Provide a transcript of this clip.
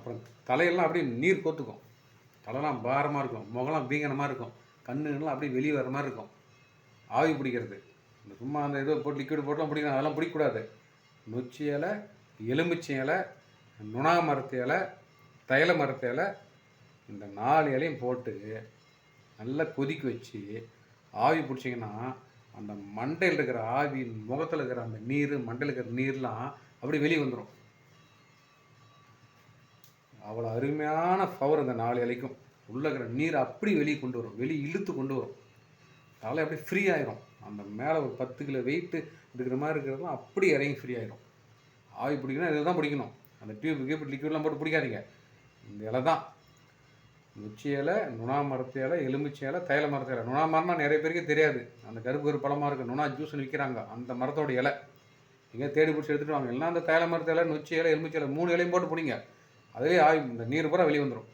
அப்புறம் தலையெல்லாம் அப்படியே நீர் கோத்துக்கும். தலைலாம் பாரமாக இருக்கும். முகலாம் பீங்கனமாக இருக்கும். கண்ணுலாம் அப்படியே வெளியே வர மாதிரி இருக்கும். ஆவி பிடிக்கிறது. இந்த சும்மா அந்த இதை போட்டு லிக்விட் போட்டுலாம் பிடிக்கணும் அதெல்லாம் பிடிக்கக்கூடாது. நொச்சி இலை எலுமிச்சை இலை நுணா மரத்து இலை தைல மரத்து இலை இந்த நாலு இலையும் போட்டு நல்லா கொதிக்க வச்சு ஆவி பிடிச்சிங்கன்னா அந்த மண்டையில் இருக்கிற ஆவி முகத்தில் இருக்கிற அந்த நீர் மண்டையில் இருக்கிற நீர்லாம் அப்படியே வெளியே வந்துடும் அவ்வளோ அருமையான பவர் அந்த நாலு இலைக்கும் உள்ளே இருக்கிற நீர் அப்படி வெளியே கொண்டு வரும். வெளியே இழுத்து கொண்டு வரும். தலை அப்படியே ஃப்ரீ ஆயிரும். அந்த மேலே ஒரு பத்து கிலோ வெயிட்டு இருக்கிற மாதிரி இருக்கிறதுலாம் அப்படி இறங்கி ஃப்ரீ ஆயிரும். ஆவி பிடிக்கணும் இதை தான் பிடிக்கணும். அந்த டியூப் கீப் லிக்விட்லாம் போட்டு பிடிக்காதீங்க. இந்த இலை தான். நொச்சி இலை நுணா மரத்து இலை எலுமிச்சை இலை தைல மரத்து இலை. நுணா மரம்னா நிறைய பேருக்கு தெரியாது. அந்த கருப்பு ஒரு பழமாக இருக்குது நுணா ஜூஸ்னு விற்கிறாங்க அந்த மரத்தோட இலை. எங்கேயா தேடி பிடிச்சி எடுத்துகிட்டு வாங்க. எல்லாம் அந்த தைல மரத்து இலை நொச்சி இலை எலுமிச்சை இலை மூணு இலையும் போட்டு பிடிங்க. அதுவே ஆவி இந்த நீர் பூரா வெளியே வந்துடும்